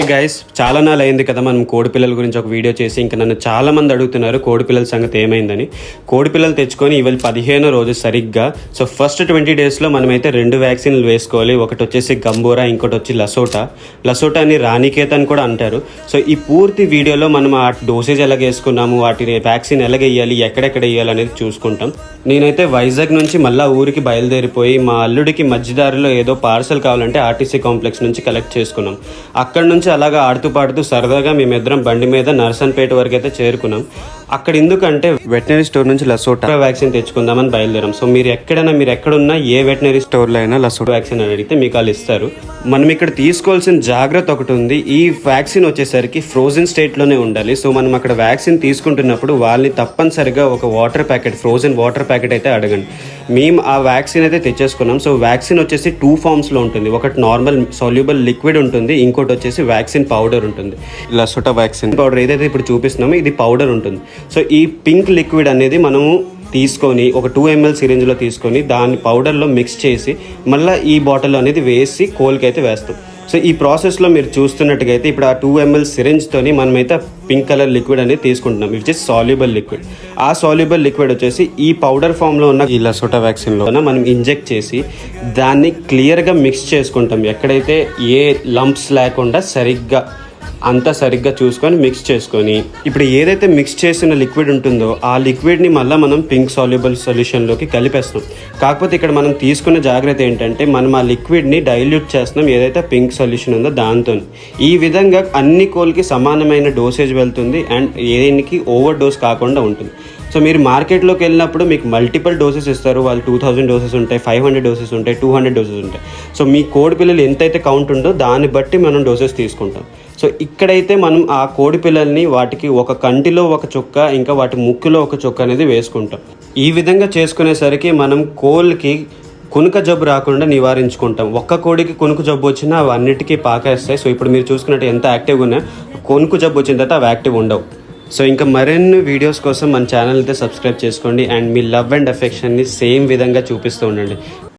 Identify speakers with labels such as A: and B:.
A: ఏ guys చాలా నాలు అయింది కదా మనం కోడిపిల్లల గురించి ఒక వీడియో చేసి ఇంకా నన్ను చాలా మంది అడుగుతున్నారు కోడిపిల్లల సంగతి ఏమైందని. కోడిపిల్లలు తెచ్చుకొని ఇవాళ పదిహేనో రోజు సరిగ్గా సో ఫస్ట్ ట్వంటీ డేస్లో మనమైతే రెండు వ్యాక్సిన్లు వేసుకోవాలి. ఒకటి వచ్చేసి గంబోరా ఇంకోటి వచ్చి లసోటా. లసోటా అని రాణికేత్ అని కూడా అంటారు. సో ఈ పూర్తి వీడియోలో మనం ఆ డోసేజ్ ఎలాగ వేసుకున్నాము వాటి వ్యాక్సిన్ ఎలాగ వేయాలి ఎక్కడెక్కడ వేయాలి అనేది చూసుకుంటాం. నేనైతే వైజాగ్ నుంచి మళ్ళీ ఊరికి బయలుదేరిపోయి మా అల్లుడికి మధ్యదారిలో ఏదో పార్సల్ కావాలంటే ఆర్టీసీ కాంప్లెక్స్ నుంచి కలెక్ట్ చేసుకున్నాం. అక్కడ నుంచి అలాగా ఆడుతూ పాడుతూ సరదాగా మేమిద్దరం బండి మీద నర్సన్పేట వరకు అయితే చేరుకున్నాం. అక్కడ ఎందుకంటే వెటనరీ స్టోర్ నుంచి లసోటా వ్యాక్సిన్ తెచ్చుకుందామని బయలుదేరాం. సో మీరు ఎక్కడైనా మీరు ఎక్కడున్నా ఏ వెటనరీ స్టోర్లో అయినా లసోటా వ్యాక్సిన్ అని అడిగితే మీకు వాళ్ళు ఇస్తారు. మనం ఇక్కడ తీసుకోవాల్సిన జాగ్రత్త ఒకటి ఉంది. ఈ వ్యాక్సిన్ వచ్చేసరికి ఫ్రోజన్ స్టేట్లోనే ఉండాలి. సో మనం అక్కడ వ్యాక్సిన్ తీసుకుంటున్నప్పుడు వాళ్ళని తప్పనిసరిగా ఒక water packet frozen water packet అయితే అడగండి. మేము ఆ వ్యాక్సిన్ అయితే తెచ్చేసుకున్నాం. సో వ్యాక్సిన్ వచ్చేసి టూ ఫామ్స్లో ఉంటుంది. ఒకటి నార్మల్ సొల్యూబుల్ లిక్విడ్ ఉంటుంది. ఇంకోటి వచ్చేసి వ్యాక్సిన్ పౌడర్ ఉంటుంది. లసోటా వ్యాక్సిన్ పౌడర్ ఏదైతే ఇప్పుడు చూపిస్తున్నామో ఇది పౌడర్ ఉంటుంది. సో ఈ పింక్ లిక్విడ్ అనేది మనము తీసుకొని ఒక టూ ఎంఎల్ సిరింజ్లో తీసుకొని దాన్ని పౌడర్లో మిక్స్ చేసి మళ్ళీ ఈ బాటిల్ అనేది వేసి కోల్కి అయితే వేస్తాం. సో ఈ ప్రాసెస్లో మీరు చూస్తున్నట్టుగా అయితే ఇప్పుడు ఆ టూ ఎంఎల్ సిరింజ్తోని మనమైతే పింక్ కలర్ లిక్విడ్ అనేది తీసుకుంటున్నాం. విచ్ ఇస్ సాల్యుబుల్ లిక్విడ్ ఆ సాల్యుబుల్ లిక్విడ్ వచ్చేసి ఈ పౌడర్ ఫామ్లో ఉన్న ఈ లసోటా వ్యాక్సిన్లో మనం ఇంజెక్ట్ చేసి దాన్ని క్లియర్గా మిక్స్ చేసుకుంటాం. ఎక్కడైతే ఏ లంప్స్ లేకుండా సరిగ్గా అంతా సరిగ్గా చూసుకొని మిక్స్ చేసుకొని. ఇప్పుడు ఏదైతే మిక్స్ చేసిన లిక్విడ్ ఉంటుందో ఆ లిక్విడ్ని మళ్ళీ మనం పింక్ సాల్యుబుల్ సొల్యూషన్లోకి కలిపేస్తాం. కాకపోతే ఇక్కడ మనం తీసుకున్న జాగ్రత్త ఏంటంటే మనం ఆ లిక్విడ్ని డైల్యూట్ చేస్తున్నాం ఏదైతే పింక్ సొల్యూషన్ ఉందో దాంతో. ఈ విధంగా అన్ని కోల్కి సమానమైన డోసేజ్ వెళ్తుంది అండ్ దేనికి ఓవర్ డోస్ కాకుండా ఉంటుంది. సో మీరు మార్కెట్లోకి వెళ్ళినప్పుడు మీకు మల్టిపుల్ డోసెస్ ఇస్తారు. వాళ్ళు టూ థౌసండ్ డోసెస్ ఉంటాయి ఫైవ్ హండ్రెడ్ డోసెస్ ఉంటాయి టూ హండ్రెడ్ డోసెస్ ఉంటాయి. సో మీ కోడి పిల్లలు ఎంతైతే కౌంట్ ఉందో దాన్ని బట్టి మనం డోసెస్ తీసుకుంటాం. సో ఇక్కడైతే మనం ఆ కోడి పిల్లల్ని వాటికి ఒక కంటిలో ఒక చుక్క ఇంకా వాటి ముక్కులో ఒక చుక్క అనేది వేసుకుంటాం. ఈ విధంగా చేసుకునేసరికి మనం కోళ్ళకి కునుక జబ్బు రాకుండా నివారించుకుంటాం. ఒక్క కోడికి కునుకు జబ్బు వచ్చినా అవి అన్నిటికీ పాకేస్తాయి. సో ఇప్పుడు మీరు చూసుకున్నట్టు ఎంత యాక్టివ్గా ఉన్నా కొనుకు జబ్బు వచ్చిన తర్వాత అవి యాక్టివ్ ఉండవు. సో ఇంకా మరిన్ని వీడియోస్ కోసం మన ఛానల్ అయితే సబ్స్క్రైబ్ చేసుకోండి. అండ్ మీ లవ్ అండ్ అఫెక్షన్ని సేమ్ విధంగా చూపిస్తూ ఉండండి.